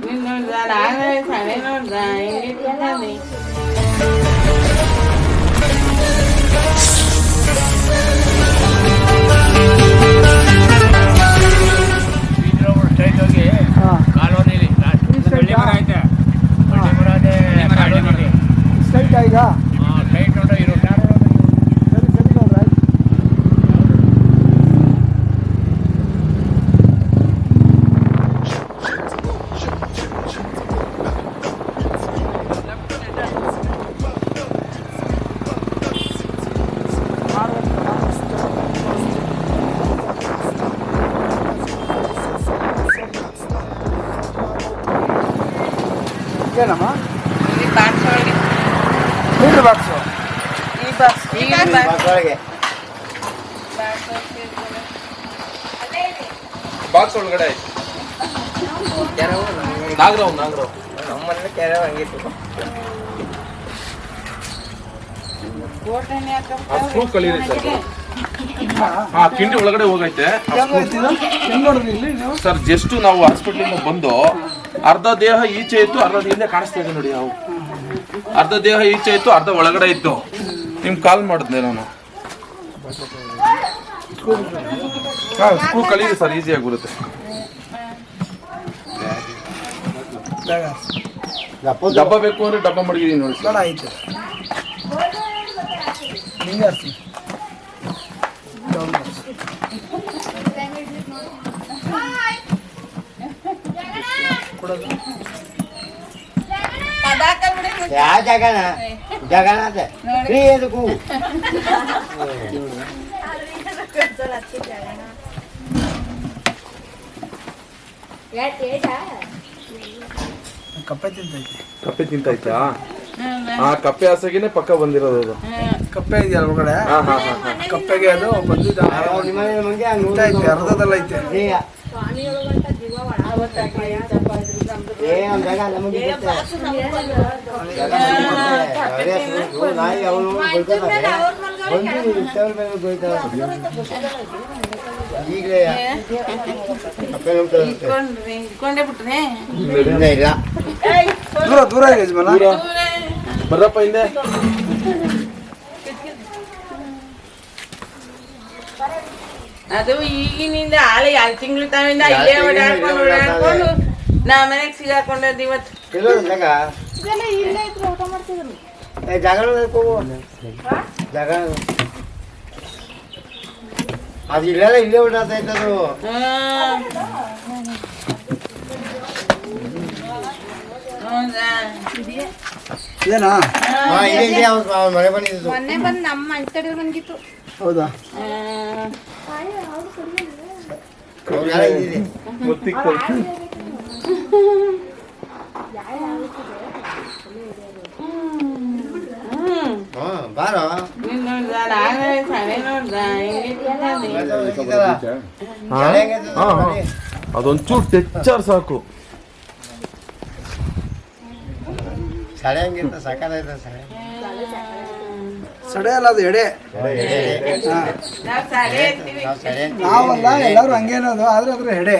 నిన్ను ಬಾಕ್ಸ್ ಒಳಗೆ meter box. ಈ ಬಾಕ್ಸ್ ಈ ಬಾಕ್ಸ್. ಒಳಗೆ ಬಾಕ್ಸ್ ಒಳಗಡೆ. ನಾಗರಾವ್ ನಾಗರಾವ್ ನಮ್ಮ ಮನೇಲಿ ಕೆರೆ ಹಂಗಿತ್ತು ಸ್ಕ್ರೂ ಕಳೀರಿ ಸರ್. ಹಾ ಕಿಂಡಿ ಒಳಗಡೆ ಹೋಗೈತೆ. ಸರ್ ಜಸ್ಟ್ ನಾವು ಹಾಸ್ಪಿಟ್ಲಿಂದ ಬಂದು ಅರ್ಧ ದೇಹ ಈಚೆ ಇತ್ತು ಅರ್ಧ ಹಿಂದೆ ಕಾಣಿಸ್ತಾ ಇದೆ ನೋಡಿ ನಾವು. ಅರ್ಧ ದೇಹ ಈಚೆ ಇತ್ತು, ಅರ್ಧ ಒಳಗಡೆ ಇತ್ತು. ನಿಮ್ ಕಾಲ್ ಮಾಡಿದ್ದೆ ನಾನು. ಹಾಂ ಸ್ಕೂಲ್ ಕಳೀರಿ ಸರ್ ಈಸಿಯಾಗಿ ಬರುತ್ತೆ. ಡಬ್ಬ ಬೇಕು ಅಂದ್ರೆ ಡಬ್ಬ ಮಡಗಿದೀನಿ ನೋಡಿ ಸರ್ ಆಯ್ತು. ಕೊಡೋದು. ಯಾವ ಜಗಣ ಜಗಣ ಅದೇ ಫ್ರೀ ಎದಕ್ಕೂ ಕಪ್ಪೆ ತಿಂತೈತೆ. ಕಪ್ಪೆ ತಿಂತೈತಾ ಆ ಕಪ್ಪೆ ಹಸಗಿನೇ ಪಕ್ಕ ಬಂದಿರೋದು ಅದು. ಕಪ್ಪೆ ಇದೆಯಲ್ಲ ಒಳಗಡೆ? ಹಾ ಹಾ ಹಾ ಹಾ. ಕಪ್ಪೆಗೆ ಅದು ಬಂದಿದ್ದ ನಿಮ್ಮ ದೂರ ದೂರ ಇದೆ ಯಜಮಾನ ದೂರ ಬರ್ರಪ್ಪ ಹಿಂದೆ ಅದು ಈಗಿನಿಂದ ಆಳೆ ಎರಡು ತಿಂಗಳು ತಾವಿಂದ ಇಲ್ಲೇ ಓಡಾಡ್ಕೊಂಡು ಓಡಾಡ್ಕೊಂಡು ನಾ ಮನೆಗೆ ಸಿಗಾಕೊಂಡದ್ದು ಇವತ್ತು ಎಲ್ಲೋ ಮಾಡ್ತಿದ್ರು. ಏ ಜಾಗ ಹೋಗು. ಜಾಗ ಅದು ಇಲ್ಲೆಲ್ಲ ಇಲ್ಲೇ ಓಡಾಡ್ತೈತೆ ಅದು ಇದೇನಾ? ಹಾ ಇದೆ ಇದೆ ಮನೆ ಬಂದಿದ್ದು. ಮೊನ್ನೆ ಬಂದು ನಮ್ಮ ಕಡೆ ಬಂದಿತ್ತು. ಹೌದಾ? ಹ್ಮ್. ಬಾರೋ. ಅದೊಂಚೂರು ಟೆಚ್ಚರ್ ಸಾಕು ಸಳೆ ಹಂಗಿರ್ತ ಸಾಕಾಗೈತೆ ಸಡೆ ಅಲ್ಲ ಅದು ಎಡೆ. ನಾವಲ್ಲ ಎಲ್ಲರೂ ಹಂಗೆ ಅನ್ನೋದು ಆದ್ರೆ ಅದ್ರ ಎಡೆ.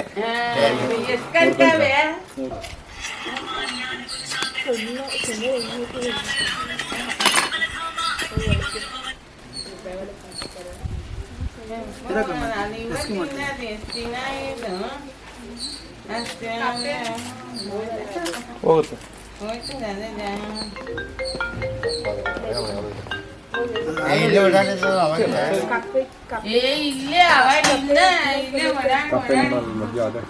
ಹೋಗುತ್ತೆ. ಹೋಯ್ತದೆ ಅದೇ ಏ, ಇಲ್ಲೇ ಓಡಾಡಿದ್ದು ಅವಾಗ ಏ ಇಲ್ಲೇ ಅವಾಗಿಂದ ಇಲ್ಲೇ ಓಡಾಡ್ ಓಡಾಡ್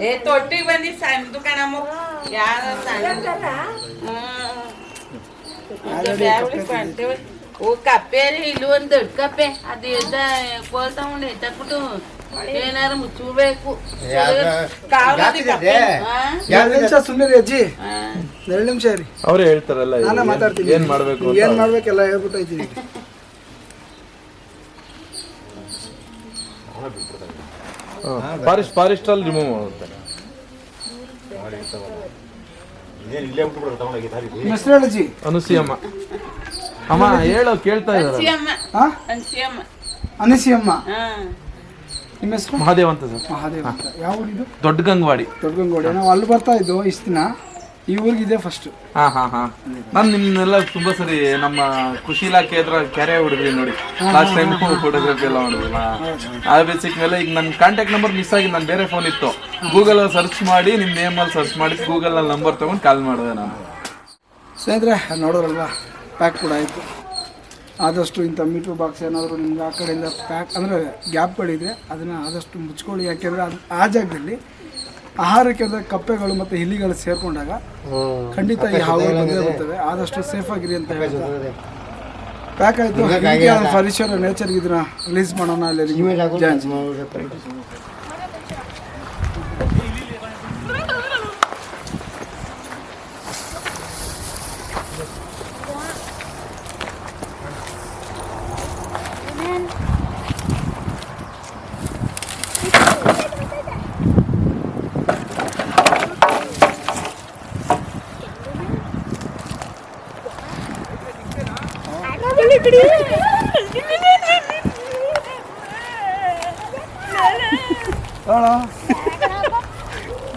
ಏ ತೊಟ್ಟಿಗೆ ಬಂದಿ ಸಣ್ಣದು ಕಣಮ್ಮ ಯಾರ ಸಣ್ಣ ಓ ಕಪ್ಪೆ ರೀ ಇಲ್ಲಿ ಒಂದು ದೊಡ್ಡ ಕಪ್ಪೆ ಅದು ಎದ್ದ ಕೋಲ್ ತಗೊಂಡು ಎತ್ತಾಕ್ಬಿಟ್ಟು ಏನಾರು ಮುಚ್ಚಬೇಕು? ಎರಡು ನಿಮಿಷ ಸುಮ್ಮನೆ ಅಜ್ಜಿ. ಎರಡು ನಿಮಿಷ ರೀ ಅವರೇ ಹೇಳ್ತಾರಲ್ಲ ನಾನು ಮಾತಾಡ್ತೀನಿ. ಏನ್ ಮಾಡ್ಬೇಕು ಏನ್ ಮಾಡ್ಬೇಕೆಲ್ಲ ಹೇಳ್ಬಿಟ್ಟೈತಿ ಫಾರೆಸ್ಟ್ ಫಾರೆಸ್ಟ್ ಅಲ್ಲಿ ರಿಮೂವ್ ಮಾಡುತ್ತೆ ನಿಮ್ಮ ಹೆಸರು ಹೇಳಿ ಅಜ್ಜಿ ಅನುಸಿಯಮ್ಮ. ಅಮ್ಮ ಹೇಳೋ ಕೇಳ್ತಾ ಇದ್ದಾರೆ ಅನುಸಿಯಮ್ಮ. ಹಾ ಅನ್ಸಿಯಮ್ಮ. ಅನಸಿಯಮ್ಮ. ಹಾ. ನಿಮ್ಮ ಹೆಸರು? ಮಹಾದೇವ್ ಅಂತ ಸರ್. ಮಹಾದೇವ್ ಅಂತ. ಯಾವ ಊರಿದು? ದೊಡ್ಡ ಗಂಗವಾಡಿ ದೊಡ್ಡಗಂಗೋಡಿ ನಾವು ಅಲ್ಲಿ ಬರ್ತಾ ಇದ್ದು ಇಷ್ಟು ದಿನ ಈ ಊರಿಗೆ ಇದೆ ಫಸ್ಟ್ ಹಾ ಹಾ ಹಾ. ನಾನು ನಿಮ್ನೆಲ್ಲ ತುಂಬಾ ಸರಿ ನಮ್ಮ ಕೃಷಿ ಇಲಾಖೆ ಹತ್ರ ಕೆರೆ ಹುಡುಗ್ರಿ ನೋಡಿ. ಲಾಸ್ಟ್ ಟೈಮ್ ಫೋಟೋಗ್ರಫಿ ಎಲ್ಲ ಮಾಡಿದ್ರಲ್ಲ ಆ ಬೇಸಿಕ್ ಮೇಲೆ ಈಗ ನನ್ನ ಕಾಂಟ್ಯಾಕ್ಟ್ ನಂಬರ್ ಮಿಸ್ ಆಗಿ ನಾನು ಬೇರೆ ಫೋನ್ ಇತ್ತು. ಗೂಗಲ್ ಸರ್ಚ್ ಮಾಡಿ ನಿಮ್ಮ ನೇಮಲ್ಲಿ ಸರ್ಚ್ ಮಾಡಿ ಗೂಗಲ್ ಅಲ್ಲಿ ನಂಬರ್ ತಗೊಂಡು ಕಾಲ್ ಮಾಡಿದೆ ನಾನು. ಸ್ನೇಹಿತರೆ ನೋಡೋರಲ್ವಾ ಪ್ಯಾಕ್ ಕೂಡ ಆಯಿತು. ಆದಷ್ಟು ಇಂಥ ಮೀಟ್ರ್ ಬಾಕ್ಸ್ ಏನಾದರೂ ನಿಮ್ಗೆ ಆ ಕಡೆಯಿಂದ ಪ್ಯಾಕ್ ಅಂದರೆ ಗ್ಯಾಪ್ಗಳಿದೆ ಅದನ್ನು ಆದಷ್ಟು ಮುಚ್ಕೊಳ್ಳಿ. ಯಾಕೆಂದರೆ ಅದು ಆ ಜಾಗದಲ್ಲಿ ಆಹಾರಕ್ಕೆ ಅಂದರೆ ಕಪ್ಪೆಗಳು ಮತ್ತು ಇಲಿಗಳು ಸೇರಿಕೊಂಡಾಗ ಖಂಡಿತ ಈ ಹಾವುಗಳು ಬಂದೇ ಬರ್ತವೆ ಆದಷ್ಟು ಸೇಫ್ ಆಗಿರಿ ಅಂತ ಹೇಳ್ತಾರೆ ಪ್ಯಾಕ್ ಆಯಿತು. ಫರ್ನಿಚರ್ ನೇಚರ್ ಇದನ್ನ ರಿಲೀಸ್ ಮಾಡೋಣ. ಅಲ್ಲಿ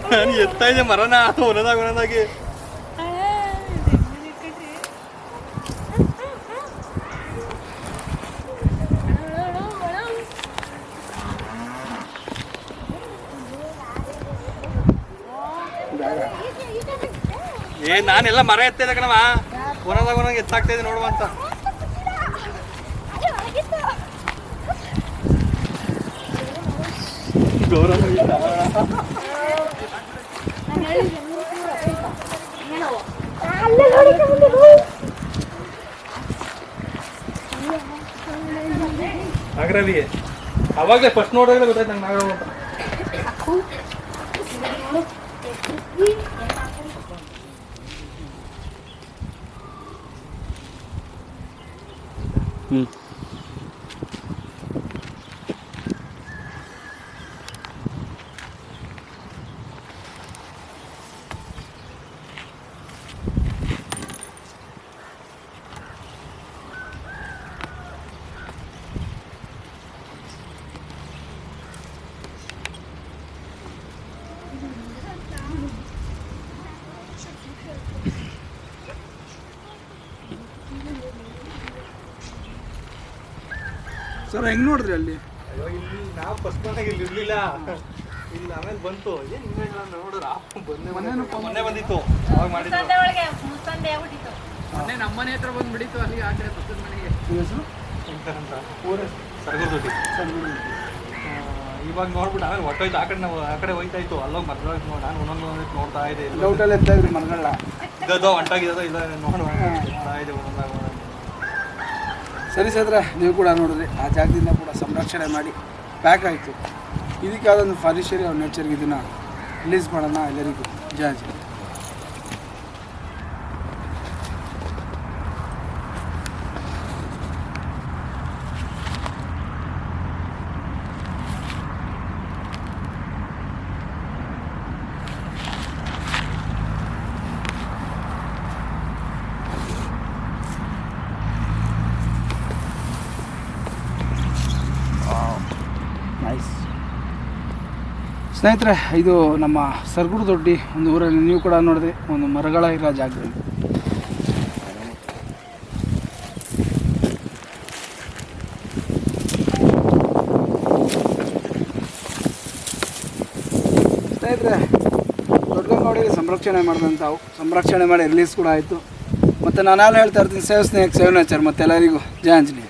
ಜಾಂಜ್ ಎತ್ತಾ ಇದೆ ಮರನ ಒಂದೊಂದಾಗ ಒಂದೊಂದಾಗಿ ಏ, ನಾನೆಲ್ಲ ಮರ ಎತ್ತಾ ಇದ್ದೆ ಕಣವ ಒಂದೊಂದಾಗ ಒಂದೊಂದು ಎತ್ತಾಗ್ತಾ ಇದೆ ನೋಡುವ ಅಂತ. ನಾಗರವಿ ಅವಾಗಲೇ ಫಸ್ಟ್ ನೋಡಿದ್ರೆ ಗೊತ್ತಾಯ್ತು ನಂಗೆ ನಾಗರವ ಅಂತ. ಸರ್ ಹೆಂಗ್ ನೋಡಿದ್ರಿ ಅಲ್ಲಿ? ಅಯ್ಯೋ ಇಲ್ಲಿ ನಾವು ಫಸ್ಟ್ ಮನೆಗೆ ಇಲ್ಲಿ ಇರ್ಲಿಲ್ಲ. ಇಲ್ಲಿ ಆಮೇಲೆ ಬಂತು. ಏನ್ ಹಿಂಗೆ ಆ ಬಂದೆ ಮೊನ್ನೆ ಬಂದಿತ್ತು. ಅವಾಗ ಮಾಡಿದ್ರು ಒಳಗೆ ಮುಸ್ತಂದೆ ಆಗ್ಬಿಟ್ಟಿತ್ತು. ನಿಮ್ಮ ಹೆಸರು? ಅಂತ. ಸರ್ಗೂರ್ ಇವಾಗ ನೋಡ್ಬಿಟ್ಟು ಆಮೇಲೆ ಹೊಟ್ಟೋಯ್ತು ಆ ಕಡೆ ನಾವು ಆ ಕಡೆ ಹೋಯ್ತಾ ಇತ್ತು ಅಲ್ಲೋಗಿ ಮದ್ವೆ ನಾನು ಒಂದೊಂದು ಒಂದೊಂದು ನೋಡ್ತಾ ಇದೆ ಡೌಟಲ್ಲಿ ಎತ್ತಾ ಇದ್ರಿ ಮರಗಳ ಇದೋ ಹೊಂಟಾಗಿದ್ದೋ ಇಲ್ಲ ನೋಡಿ ನೋಡ್ತಾ ಇದೆ ಒಂದೊಂದಾಗ ಒಂದೊಂದು. ಸರಿ ಸದ್ರೆ ನೀವು ಕೂಡ ನೋಡಿದ್ರಿ, ಆ ಜಾಗದಿಂದ ಕೂಡ ಸಂರಕ್ಷಣೆ ಮಾಡಿ ಪ್ಯಾಕ್ ಆಯಿತು. ಇದಕ್ಕೆ ಯಾವುದೊಂದು ಫಾರಿಶರಿ ಅವ್ರ ನೇಚರ್ಗೆ ಇದನ್ನು ರಿಲೀಸ್ ಮಾಡೋಣ ಎಲ್ಲರಿಗೂ. ಜಯ ನೈಸ್ ಸ್ನೇಹಿತರೆ, ಇದು ನಮ್ಮ ಸರ್ಗುರು ದೊಡ್ಡಿ ಒಂದು ಊರಲ್ಲಿ ನೀವು ಕೂಡ ನೋಡಿದ್ರೆ ಒಂದು ಮರಗಳ ಇರೋ ಜಾಗದಲ್ಲಿ ಸ್ನೇಹಿತರೆ ನೋಡಿ ಸಂರಕ್ಷಣೆ ಮಾಡಿದಂಥವು. ಸಂರಕ್ಷಣೆ ಮಾಡಿ ರಿಲೀಸ್ ಕೂಡ ಆಯಿತು. ಮತ್ತು ನಾನು ಹೇಳ್ತಾ ಇರ್ತೀನಿ, ಸೇವ್ ಸ್ನೇಹಕ್ಕೆ, ಸೇವ್ ನೇಚರ್ ಮತ್ತೆಲ್ಲರಿಗೂ ಜಯ ಆಂಜನೇಯ